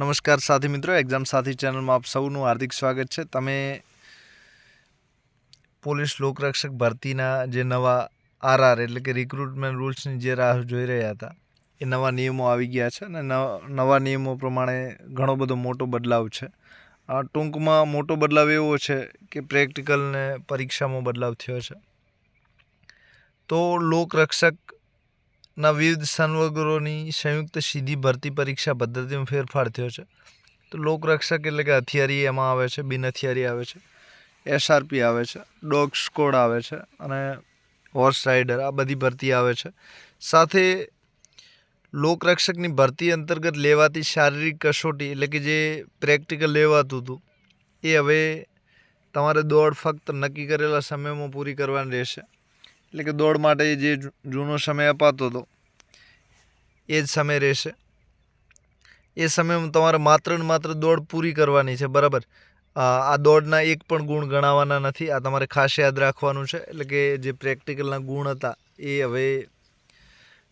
નમસ્કાર સાથી મિત્રો એક્ઝામ સાથી ચેનલમાં આપ સૌનું હાર્દિક સ્વાગત છે. તમે પોલીસ લોકરક્ષક ભરતીના જે નવા આરઆર એટલે કે રિક્રુટમેન્ટ રૂલ્સની જે રાહ જોઈ રહ્યા હતા, એ નવા નિયમો આવી ગયા છે અને નવ- નિયમો પ્રમાણે ઘણો બધો મોટો બદલાવ છે. ટૂંકમાં મોટો બદલાવ એવો છે કે પ્રેક્ટિકલ ને પરીક્ષામાં બદલાવ થયો છે. તો લોકરક્ષકના વિવિધ સંવર્ગોની સંયુક્ત સીધી ભરતી પરીક્ષા પદ્ધતિમાં ફેરફાર થયો છે. તો લોકરક્ષક એટલે કે હથિયારી એમાં આવે છે, બિન હથિયારી આવે છે એસઆરપી આવે છે, ડોગ સ્કોડ આવે છે અને હોર્સ રાઇડર આ બધી ભરતી આવે છે. સાથે લોકરક્ષકની ભરતી અંતર્ગત લેવાતી શારીરિક કસોટી એટલે કે જે પ્રેક્ટિકલ લેવાતું હતું, એ હવે તમારે દોડ ફક્ત નક્કી કરેલા સમયમાં પૂરી કરવાની રહેશે. એટલે કે દોડ માટે જે જૂનો સમય અપાતો હતો એ જ સમય રહેશે. એ સમયમાં તમારે માત્ર ને માત્ર દોડ પૂરી કરવાની છે, બરાબર? આ દોડના એક પણ ગુણ ગણાવવાના નથી, આ તમારે ખાસ યાદ રાખવાનું છે, એટલે કે જે પ્રેક્ટિકલના ગુણ હતા, એ હવે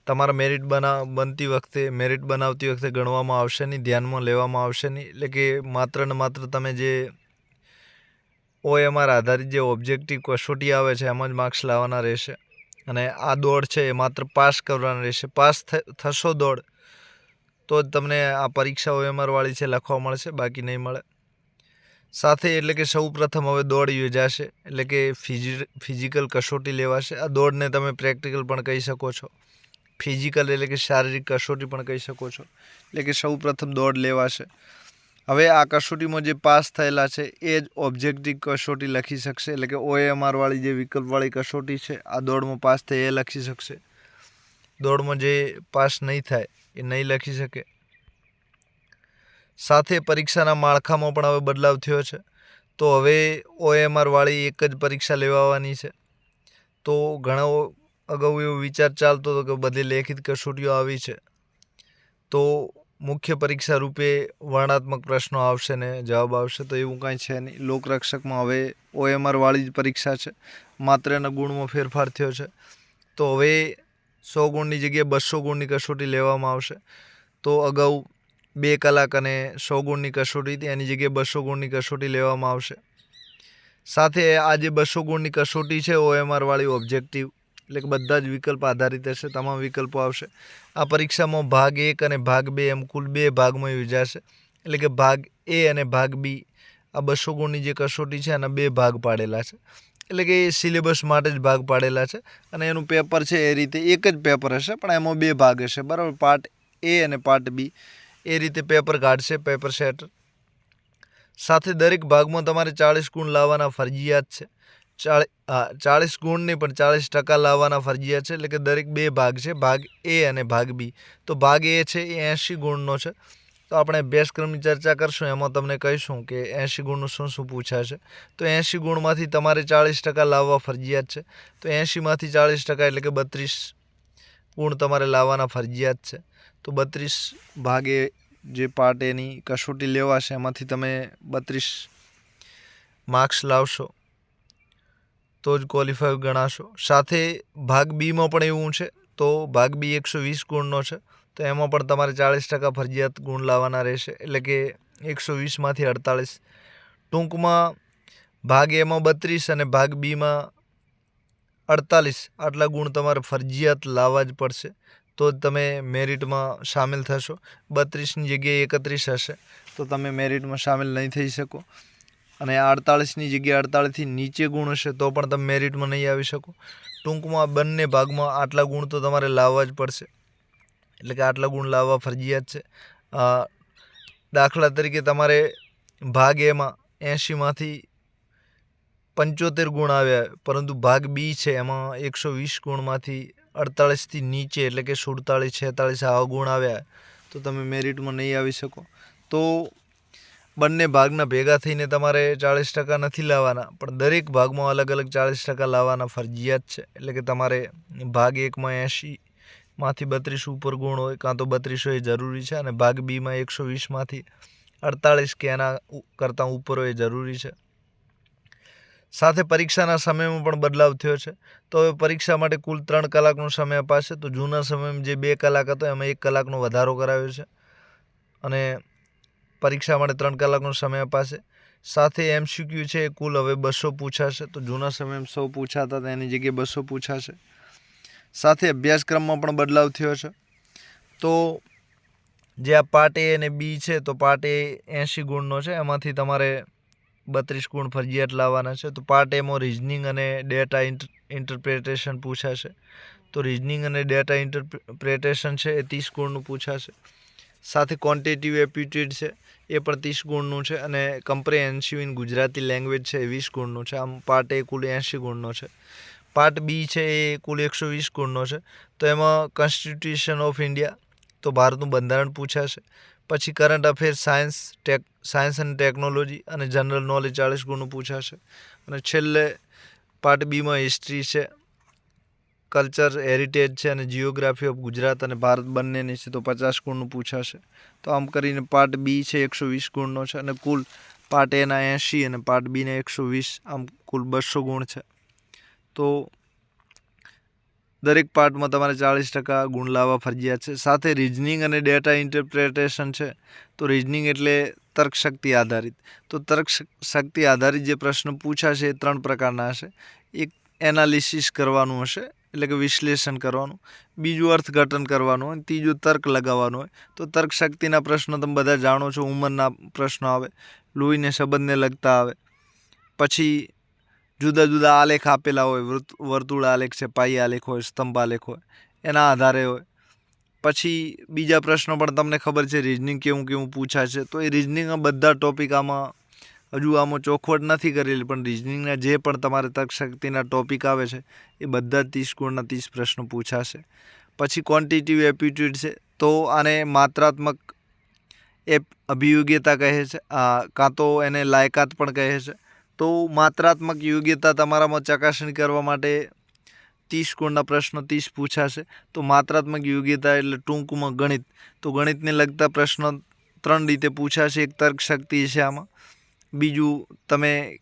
તમારા મેરિટ બના, બનતી વખતે, મેરિટ બનાવતી વખતે ગણવામાં આવશે નહીં, ધ્યાનમાં લેવામાં આવશે નહીં, એટલે કે માત્ર ને માત્ર તમે જે ઓએમઆર આધારિત જે ઓબ્જેક્ટિવ કસોટી આવે છે, એમાં જ માર્ક્સ લાવવાના રહેશે. અને આ દોડ છે એ માત્ર પાસ કરવાના રહેશે. પાસ થશો દોડ, તો જ તમને આ પરીક્ષા ઓએમઆરવાળી વાળી છે લખવા મળશે, બાકી નહીં મળે. સાથે એટલે કે સૌ પ્રથમ હવે દોડ યોજાશે, એટલે કે ફિઝી, ફિઝિકલ કસોટી લેવાશે. આ દોડને તમે પ્રેક્ટિકલ પણ કહી શકો છો. ફિઝિકલ એટલે કે શારીરિક કસોટી પણ કહી શકો છો. એટલે કે સૌ પ્રથમ દોડ લેવાશે. હવે આ કસોટીમાં જે પાસ થયેલા છે, એ જ ઓબ્જેક્ટિવ કસોટી લખી શકશે. એટલે કે ઓએમઆરવાળી જે વિકલ્પવાળી કસોટી છે, આ દોડમાં પાસ થઈ એ લખી શકશે. દોડમાં જે પાસ નહીં થાય, એ નહીં લખી શકે. સાથે પરીક્ષાના માળખામાં પણ હવે બદલાવ થયો છે. તો હવે ઓએમઆરવાળી એક જ પરીક્ષા લેવાવાની છે. તો ઘણો અગાઉ એવો વિચાર ચાલતો હતો કે બધી લેખિત કસોટીઓ આવી છે. તો મુખ્ય પરીક્ષા રૂપે વર્ણાત્મક પ્રશ્નો આવશે ને જવાબ આવશે, તો એવું કાંઈ છે નહીં. લોકરક્ષકમાં હવે ઓએમઆરવાળી વાળી જ પરીક્ષા છે. માત્ર એના ગુણમાં ફેરફાર થયો છે. તો હવે સો ગુણની જગ્યાએ બસો ગુણની કસોટી લેવામાં આવશે. તો અગાઉ બે કલાક અને સો ગુણની કસોટી એની જગ્યાએ બસો ગુણની કસોટી લેવામાં આવશે. સાથે આ જે બસો ગુણની કસોટી છે ઓએમઆરવાળી ઓબ્જેક્ટિવ એટલે કે બધા જ વિકલ્પ આધારિત હશે, તમામ વિકલ્પો આવશે. આ પરીક્ષામાં ભાગ એક અને ભાગ બે એમ કુલ બે ભાગમાં યોજાશે. એટલે કે ભાગ એ અને ભાગ બી આ બસો ગુણની જે કસોટી છે એના બે ભાગ પાડેલા છે. એટલે કે એ સિલેબસ માટે જ ભાગ પાડેલા છે અને એનું પેપર છે એ રીતે એક જ પેપર હશે, પણ એમાં બે ભાગ હશે. બરાબર? પાર્ટ એ અને પાર્ટ બી. એ રીતે પેપર કાઢશે, પેપર સેટ. સાથે દરેક ભાગમાં તમારે ચાળીસ ગુણ લાવવાના ફરજિયાત છે. ચાળીસ ગુણની પણ ચાળીસ ટકા લાવવાના ફરજિયાત છે. એટલે કે દરેક બે ભાગ છે, ભાગ એ અને ભાગ બી. તો ભાગ એ છે, એ એંશી ગુણનો છે. તો આપણે અભ્યાસક્રમની ચર્ચા કરશું. એમાં તમને કહીશું કે એંશી ગુણનું શું શું પૂછાશે. તો એંશી ગુણમાંથી તમારે ચાળીસ ટકા લાવવા ફરજિયાત છે. તો એંશીમાંથી ચાળીસ ટકા એટલે કે બત્રીસ ગુણ તમારે લાવવાના ફરજિયાત છે. તો બત્રીસ ભાગે જે પાર્ટ એની કસોટી લેવાશે, એમાંથી તમે બત્રીસ માર્ક્સ લાવશો. તો જ ક્વોલિફાય ગણાશો. સાથે ભાગ બીમાં પણ એવું છે, તો ભાગ બી એકસો વીસ ગુણનો છે, તો એમાં પણ તમારે ચાળીસ ટકા ફરજિયાત ગુણ લાવવાના રહેશે. એટલે કે એકસો વીસમાંથી અડતાળીસ. ટૂંકમાં ભાગ એમાં બત્રીસ અને ભાગ બીમાં અડતાલીસ આટલા ગુણ તમારે ફરજિયાત લાવવા જ પડશે. તો જ તમે મેરિટમાં સામેલ થશો. બત્રીસની જગ્યાએ એકત્રીસ હશે, તો તમે મેરિટમાં સામેલ નહીં થઈ શકો. અને અડતાળીસની જગ્યાએ અડતાળીસથી નીચે ગુણ હશે તો પણ તમે મેરિટમાં નહીં આવી શકો. ટૂંકમાં બંને ભાગમાં આટલા ગુણ તો તમારે લાવવા જ પડશે. એટલે કે આટલા ગુણ લાવવા ફરજિયાત છે. દાખલા તરીકે તમારે ભાગ એમાં એંશીમાંથી પંચોતેર ગુણ આવ્યા, પરંતુ ભાગ બી છે એમાં એકસો વીસ ગુણમાંથી અડતાળીસથી નીચે એટલે કે સુડતાળીસ, છેતાળીસ આવા ગુણ આવ્યા, તો તમે મેરિટમાં નહીં આવી શકો. તો બંને ભાગના ભેગા થઈને તમારે ચાળીસ ટકા નથી લાવવાના, પણ દરેક ભાગમાં અલગ અલગ ચાળીસ ટકા લાવવાના ફરજિયાત છે. એટલે કે તમારે ભાગ એકમાં એંશીમાંથી બત્રીસ ઉપર ગુણ હોય, કાં તો બત્રીસો એ જરૂરી છે, અને ભાગ બીમાં એકસો વીસમાંથી અડતાળીસ કે એના કરતાં ઉપર હોય જરૂરી છે. સાથે પરીક્ષાના સમયમાં પણ બદલાવ થયો છે. તો હવે પરીક્ષા માટે કુલ ત્રણ કલાકનો સમય અપાશે. તો જૂના સમયમાં જે બે કલાક હતો, એમાં એક કલાકનો વધારો કરાયો છે. અને પરીક્ષા માટે ત્રણ કલાકનો સમય અપાશે. સાથે એમસીક્યુ છે, એ કુલ હવે બસો પૂછાશે. તો જૂના સમયમાં સો પૂછાતા હતા, એની જગ્યાએ બસો પૂછાશે. સાથે અભ્યાસક્રમમાં પણ બદલાવ થયો છે. તો જે આ પાર્ટ એ અને બી છે, તો પાર્ટ એ એંશી ગુણનો છે. એમાંથી તમારે બત્રીસ ગુણ ફરજિયાત લાવવાના છે. તો પાર્ટ એમાં રિઝનિંગ અને ડેટા ઇન્ટરપ્રિટેશન પૂછાશે. તો રિઝનિંગ અને ડેટા ઇન્ટરપ્રિટેશન છે, એ ત્રીસ ગુણનું પૂછાશે. સાથે ક્વોન્ટિટિવ એપ્ટિટ્યૂડ છે, એ પણ ત્રીસ ગુણનું છે અને કમ્પ્રેહેન્સિવ ઇન ગુજરાતી લેંગ્વેજ છે એ વીસ ગુણનું છે. આમ પાર્ટ એ કુલ એંશી ગુણનો છે. પાર્ટ બી છે એ કુલ એકસો વીસ ગુણનો છે. તો એમાં કોન્સ્ટિટ્યુશન ઓફ ઇન્ડિયા તો ભારતનું બંધારણ પૂછાશે. પછી current affairs science tech science અને ટેકનોલોજી અને જનરલ નોલેજ ચાળીસ ગુણનું પૂછાશે. અને છેલ્લે પાર્ટ બીમાં હિસ્ટ્રી છે. કલ્ચર હેરિટેજ છે અને જિયોગ્રાફી ઓફ ગુજરાત અને ભારત બંનેની છે તો પચાસ ગુણનું પૂછાશે. તો આમ કરીને પાર્ટ બી છે એકસો વીસ ગુણનો છે અને કુલ પાર્ટ એના એંશી અને પાર્ટ બીને એકસો વીસ, આમ કુલ બસો ગુણ છે. તો દરેક પાર્ટમાં તમારે ચાળીસ ટકા ગુણ લાવવા ફરજિયાત છે. સાથે રિઝનિંગ અને ડેટા ઇન્ટરપ્રિટેશન છે. તો રિઝનિંગ એટલે તર્કશક્તિ આધારિત. તો તર્ક શક્તિ આધારિત જે પ્રશ્ન પૂછાશે એ ત્રણ પ્રકારના હશે. એક એનાલિસિસ કરવાનું હશે. એટલે કે વિશ્લેષણ કરવાનું, બીજું અર્થઘટન કરવાનું હોય, ત્રીજું તર્ક લગાવવાનું હોય. તો તર્ક શક્તિના પ્રશ્નો તમે બધા જાણો છો, ઉંમરના પ્રશ્નો આવે, લોહીને સંબંધને લગતા આવે. પછી જુદા જુદા આલેખ આપેલા હોય વર્તુળ આલેખ છે, પાઈ આલેખ હોય, સ્તંભ આલેખ હોય, એના આધારે હોય. પછી બીજા પ્રશ્નો પણ તમને ખબર છે રિઝનિંગ કેવું કેવું પૂછાશે તો એ રિઝનિંગના બધા ટોપિક આમાં હજુ આમાં ચોખવટ નથી કરેલી, પણ રિઝનિંગના જે પણ તમારે તર્કશક્તિના ટોપિક આવે છે, એ બધા ત્રીસ ગુણના ત્રીસ પ્રશ્નો પૂછાશે. પછી ક્વોન્ટિટિવ એપ્ટિટ્યૂડ છે, તો આને માત્રાત્મક એપ અભિયોગ્યતા કહે છે કાં તો એને લાયકાત પણ કહે છે. તો માત્રાત્મક યોગ્યતા તમારામાં ચકાસણી કરવા માટે ત્રીસ ગુણના પ્રશ્નો ત્રીસ પૂછાશે. તો માત્રાત્મક યોગ્યતા એટલે ટૂંકમાં ગણિત. તો ગણિતને લગતા પ્રશ્નો ત્રણ રીતે પૂછાશે. એક તર્ક શક્તિ છે આમાં. બીજું તમે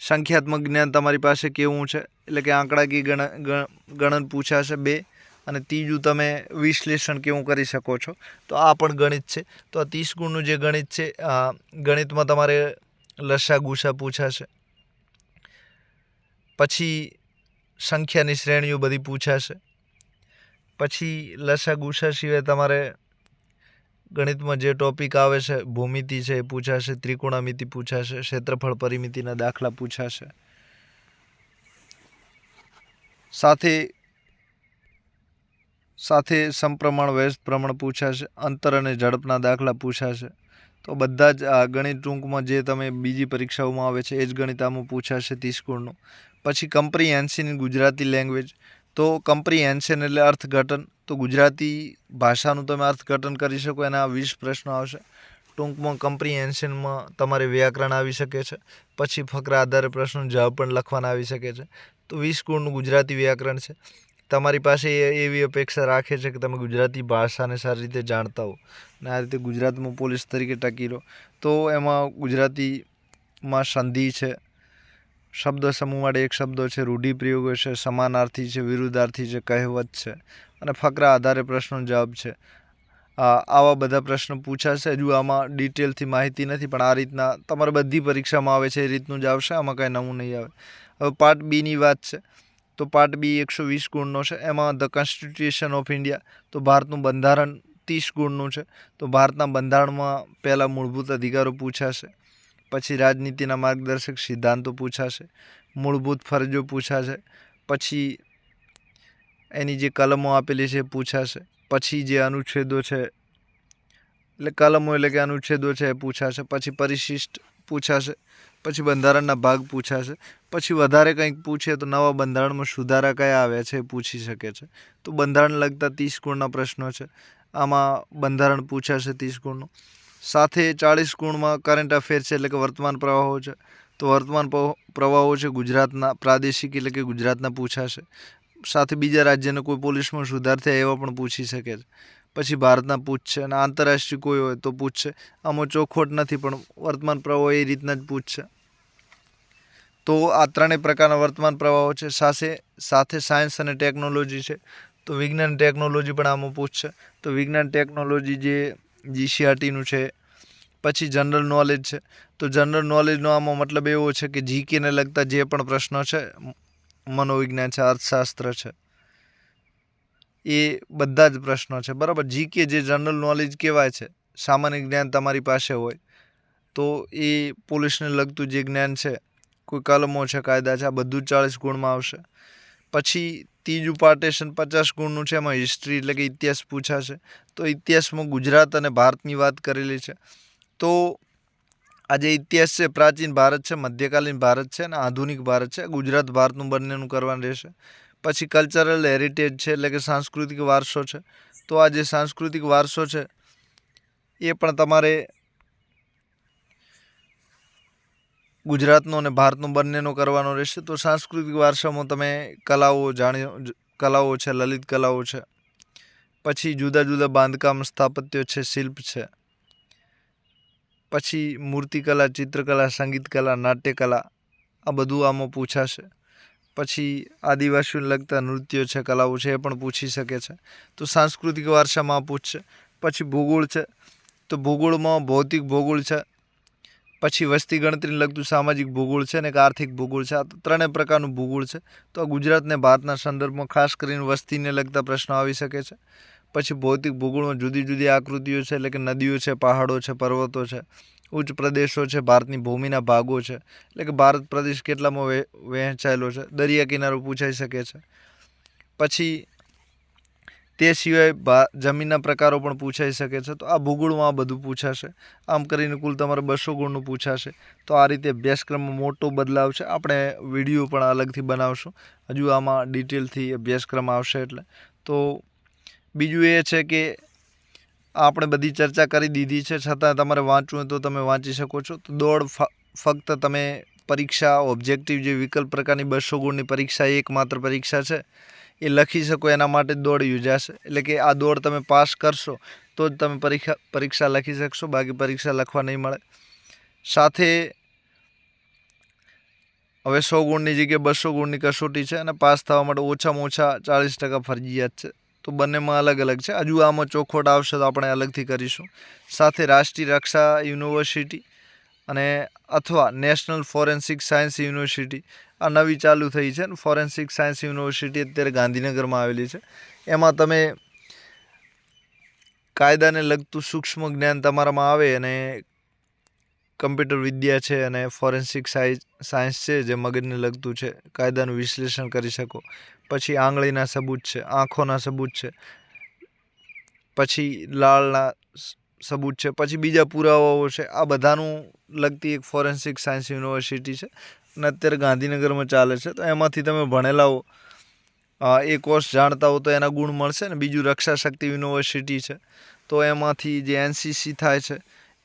સંખ્યાત્મક જ્ઞાન તમારી પાસે કેવું છે? એટલે કે આંકડાકીય ગણ ગણન પૂછાશે બે અને ત્રીજું તમે વિશ્લેષણ કેવું કરી શકો છો? તો આ પણ ગણિત છે. તો આ ત્રીસ ગુણનું જે ગણિત છે ગણિતમાં તમારે લસા ગુસા પૂછાશે. પછી સંખ્યાની શ્રેણીઓ બધી પૂછાશે. પછી લસા ગુસા સિવાય તમારે ગણિતમાં જે ટોપિક આવે છે, ભૂમિતિ છે એ પૂછાશે, ત્રિકોણમિતિ પૂછાશે, ક્ષેત્રફળ પરિમિતિના દાખલા પૂછાશે. સાથે સાથે સમપ્રમાણ વ્યસ્ત પ્રમાણ પૂછાશે, અંતર અને ઝડપના દાખલા પૂછાશે. તો બધા જ આ ગણિત ટૂંકમાં જે તમે બીજી પરીક્ષાઓમાં આવે છે, એ જ ગણિત આમાં પૂછાશે ત્રીસ ગુણનું. પછી કમ્પ્રિહેન્સિન ગુજરાતી લેંગ્વેજ તો કમ્પ્રિહેન્શન એટલે અર્થઘટન. તો ગુજરાતી ભાષાનું તમે અર્થઘટન કરી શકો, એના વીસ પ્રશ્નો આવશે. ટૂંકમાં કમ્પ્રિહેન્શનમાં તમારે વ્યાકરણ આવી શકે છે. પછી ફકરા આધારે પ્રશ્નો, જવાબ પણ લખવાના આવી શકે છે. તો વીસ ગુણનું ગુજરાતી વ્યાકરણ છે. તમારી પાસે એવી અપેક્ષા રાખે છે કે તમે ગુજરાતી ભાષાને સારી રીતે જાણતા હો અને આ રીતે ગુજરાતમાં પોલીસ તરીકે ટકી રહો. તો એમાં ગુજરાતીમાં સંધિ છે. શબ્દ સમૂહ માટે એક શબ્દો છે, રૂઢિપ્રયોગો છે, સમાનાર્થી છે, વિરુદ્ધાર્થી છે, કહેવત છે અને ફકરા આધારે પ્રશ્નો જવાબ છે. આવા બધા પ્રશ્નો પૂછાશે, હજુ આમાં ડિટેલથી માહિતી નથી, પણ આ રીતના તમારે બધી પરીક્ષામાં આવે છે, એ રીતનું જ આવશે, આમાં કાંઈ નવું નહીં આવે. હવે પાર્ટ બીની વાત છે, તો પાર્ટ બી એકસો વીસ ગુણનો છે, એમાં ધ કોન્સ્ટિટ્યુશન ઓફ ઇન્ડિયા, તો ભારતનું બંધારણ ત્રીસ ગુણનું છે, તો ભારતના બંધારણમાં પહેલાં મૂળભૂત અધિકારો પૂછાશે. પછી રાજનીતિના માર્ગદર્શક સિદ્ધાંતો પૂછાશે, મૂળભૂત ફરજો પૂછાશે, પછી એની જે કલમો આપેલી છે પૂછાશે, પછી જે અનુચ્છેદો છે, એટલે કલમો એટલે કે અનુચ્છેદો છે એ પૂછાશે, પછી પરિશિષ્ટ પૂછાશે, પછી બંધારણના ભાગ પૂછાશે, પછી વધારે કંઈક પૂછે તો નવા બંધારણમાં સુધારા કયા આવ્યા છે એ પૂછી શકે છે. તો બંધારણ લગતા ત્રીસ ગુણના પ્રશ્નો છે. આમાં બંધારણ પૂછાશે ત્રીસ ગુણનું. સાથે ચાળીસ ગુણમાં કરંટ અફેર છે એટલે કે વર્તમાન પ્રવાહો છે. તો વર્તમાન પ્રવાહો છે ગુજરાતના, પ્રાદેશિક એટલે કે ગુજરાતના પૂછાશે. સાથે બીજા રાજ્યના કોઈ પોલીસમાં સુધાર થયા એવા પણ પૂછી શકે છે. પછી ભારતના પૂછશે અને આંતરરાષ્ટ્રીય કોઈ હોય તો પૂછશે. આમાં ચોખોટ નથી પણ વર્તમાન પ્રવાહો એ રીતના જ પૂછશે. તો આ ત્રણેય પ્રકારના વર્તમાન પ્રવાહો છે. સાથે સાથે સાયન્સ અને ટેકનોલોજી છે. તો વિજ્ઞાન ટેકનોલોજી પણ આમાં પૂછશે. તો વિજ્ઞાન ટેકનોલોજી જે જીસીઆરટીનું છે, પછી જનરલ નોલેજ છે. તો જનરલ નોલેજનો આમાં મતલબ એવો છે કે જીકેને લગતા જે પણ પ્રશ્નો છે, મનોવિજ્ઞાન છે, અર્થશાસ્ત્ર છે, એ બધા જ પ્રશ્નો છે. બરાબર? જીકે જે જનરલ નોલેજ કહેવાય છે, સામાન્ય જ્ઞાન તમારી પાસે હોય, તો એ પોલીસને લગતું જે જ્ઞાન છે, કોઈ કલમો છે, કાયદા છે, આ બધું ચાળીસ ગુણમાં આવશે. પછી ત્રીજું પાર્ટેશન પચાસ ગુણનું છે, એમાં હિસ્ટ્રી એટલે કે ઇતિહાસ પૂછાશે. તો ઇતિહાસમાં ગુજરાત અને ભારતની વાત કરેલી છે. તો આ જે ઇતિહાસ છે, પ્રાચીન ભારત છે, મધ્યકાલીન ભારત છે અને આધુનિક ભારત છે, ગુજરાત ભારતનું બંનેનું કરવાનું રહેશે. પછી કલ્ચરલ હેરિટેજ છે, એટલે કે સાંસ્કૃતિક વારસો છે. તો આ જે સાંસ્કૃતિક વારસો છે, એ પણ તમારે ગુજરાતનો અને ભારતનો બંનેનો કરવાનો રહેશે, તો સાંસ્કૃતિક વારસામાં તમે કલાઓ જાણી કલાઓ છે, લલિત કલાઓ છે, પછી જુદા જુદા બાંધકામ સ્થાપત્યો છે, શિલ્પ છે, પછી મૂર્તિકલા, ચિત્રકલા, સંગીતકલા, નાટ્યકલા, આ બધું આમાં પૂછાશે, પછી આદિવાસીઓને લગતા નૃત્યો છે, કલાઓ છે, એ પણ પૂછી શકે છે, તો સાંસ્કૃતિક વારસામાં પૂછશે, પછી ભૂગોળ છે, તો ભૂગોળમાં ભૌતિક ભૂગોળ છે પછી વસ્તી ગણતરીને લગતું સામાજિક ભૂગોળ છે અને એક આર્થિક ભૂગોળ છે. આ ત્રણેય પ્રકારનું ભૂગોળ છે. તો આ ગુજરાતને ભારતના સંદર્ભમાં ખાસ કરીને વસ્તીને લગતા પ્રશ્નો આવી શકે છે. પછી ભૌતિક ભૂગોળમાં જુદી જુદી આકૃતિઓ છે, એટલે કે નદીઓ છે, પહાડો છે, પર્વતો છે, ઉચ્ચ પ્રદેશો છે, ભારતની ભૂમિના ભાગો છે. એટલે કે ભારત પ્રદેશ કેટલામાં વહેંચાયેલો છે? દરિયા કિનારો પૂછાઈ શકે છે. પછી તે સિવાય જમીનના પ્રકારો પણ પૂછાઈ શકે છે. તો આ ભૂગોળમાં આ બધું પૂછાશે. આમ કરીને કુલ તમારે બસો ગુણનું પૂછાશે. તો આ રીતે અભ્યાસક્રમમાં મોટો બદલાવ છે. આપણે વીડિયો પણ અલગથી બનાવશું. હજુ આમાં ડિટેલથી અભ્યાસક્રમ આવશે એટલે. તો બીજું એ છે કે આપણે બધી ચર્ચા કરી દીધી છે. છતાં તમારે વાંચવું હોય તો તમે વાંચી શકો છો. તો દોડ ફક્ત તમે પરીક્ષા, ઓબ્જેક્ટિવ જે વિકલ્પ પ્રકારની બસો ગુણની પરીક્ષા એકમાત્ર પરીક્ષા છે. એ લખી શકો, એના માટે દોડ યોજાશે. એટલે કે આ દોડ તમે પાસ કરશો, તો જ તમે પરીક્ષા પરીક્ષા લખી શકશો, બાકી પરીક્ષા લખવા નહીં મળે. સાથે હવે સો ગુણની જગ્યાએ બસો ગુણની કસોટી છે અને પાસ થવા માટે ઓછામાં ઓછા ચાળીસ ટકા ફરજિયાત છે. તો બંનેમાં અલગ અલગ છે. હજુ આમાં ચોખવટ આવશે તો આપણે અલગથી કરીશું. સાથે રાષ્ટ્રીય રક્ષા યુનિવર્સિટી અને અથવા નેશનલ ફોરેન્સિક સાયન્સ યુનિવર્સિટી. આ નવી ચાલુ થઈ છે ફોરેન્સિક સાયન્સ યુનિવર્સિટી અત્યારે ગાંધીનગરમાં આવેલી છે. એમાં તમે કાયદાને લગતું સૂક્ષ્મ જ્ઞાન તમારામાં આવે અને કમ્પ્યુટર વિદ્યા છે અને ફોરેન્સિક સાયન્સ છે જે મગજને લગતું છે, કાયદાનું વિશ્લેષણ કરી શકો. પછી આંગળીના સબૂત છે, આંખોના સબૂત છે, પછી લાળના સબૂત છે, પછી બીજા પુરાવાઓ છે. આ બધાનું લગતી એક ફોરેન્સિક સાયન્સ યુનિવર્સિટી છે. અને અત્યારે ગાંધીનગરમાં ચાલે છે, તો એમાંથી તમે ભણેલા હો. એ કોર્સ જાણતા હો તો એના ગુણ મળશે ને. બીજું રક્ષા શક્તિ યુનિવર્સિટી છે, તો એમાંથી જે એનસીસી થાય છે,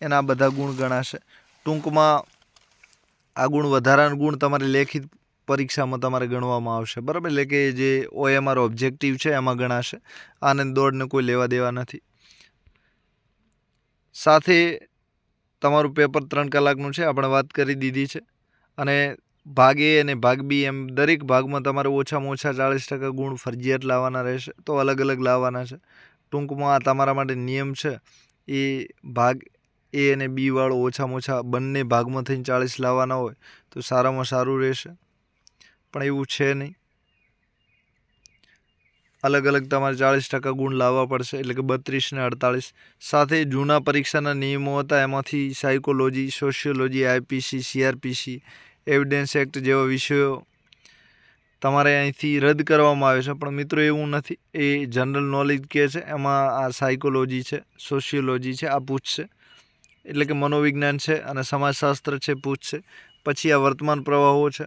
એના બધા ગુણ ગણાશે. ટૂંકમાં આ ગુણ વધારાના ગુણ તમારે લેખિત પરીક્ષામાં તમારે ગણવામાં આવશે, બરાબર? એટલે કે જે ઓએમઆર ઓબ્જેક્ટિવ છે એમાં ગણાશે, આને દોડને કોઈ લેવા દેવા નથી. સાથે તમારું પેપર ત્રણ કલાકનું છે, આપણે વાત કરી દીધી છે. અને ભાગ એ અને ભાગ બી એમ, દરેક ભાગમાં તમારે ઓછામાં ઓછા ચાળીસ ટકા ગુણ ફરજિયાત લાવવાના રહેશે. તો અલગ અલગ લાવવાના છે. ટૂંકમાં આ તમારા માટે નિયમ છે. એ ભાગ એ અને બી વાળો ઓછામાં ઓછા બંને ભાગમાં થઈને ચાળીસ લાવવાના હોય તો સારામાં સારું રહેશે. પણ એવું છે નહીં. અલગ અલગ તમારે ચાળીસ ટકા ગુણ લાવવા પડશે, એટલે કે બત્રીસ ને અડતાળીસ. સાથે જૂના પરીક્ષાના નિયમો હતા, એમાંથી psychology, sociology, IPC, CrPC, evidence act જેવા વિષયો તમારે અહીંથી રદ કરવામાં આવે છે. પણ મિત્રો, એવું નથી. એ જનરલ નોલેજ કે છે, એમાં આ સાયકોલોજી છે, સોશિયોલોજી છે, આ પૂછશે. એટલે કે મનોવિજ્ઞાન છે અને સમાજશાસ્ત્ર છે, પૂછશે. પછી આ વર્તમાન પ્રવાહો છે.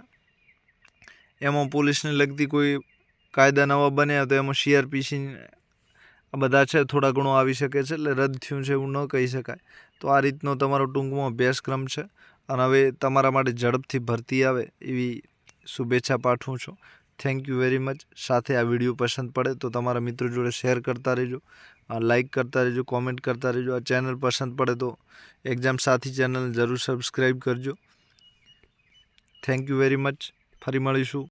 એમાં પોલીસને લગતી કોઈ કાયદા નવા બન્યા તો એમાં સીઆરપીસી આ બધા છે, થોડા ઘણો આવી શકે છે, એટલે રદ થયું છે એવું ન કહી શકાય. તો આ રીતનો તમારો ટૂંકમાં અભ્યાસક્રમ છે અને હવે તમારા માટે ઝડપથી ભરતી આવે એવી શુભેચ્છા પાઠવું છું. થેન્ક યુ વેરી મચ સાથે આ વીડિયો પસંદ પડે તો તમારા મિત્રો જોડે શેર કરતા રહેજો લાઇક કરતા રહેજો કોમેન્ટ કરતા રહેજો. આ ચેનલ પસંદ પડે તો એક્ઝામ સાથી ચેનલ જરૂર સબસ્ક્રાઈબ કરજો. થેન્ક યુ વેરી મચ ફરી મળીશું.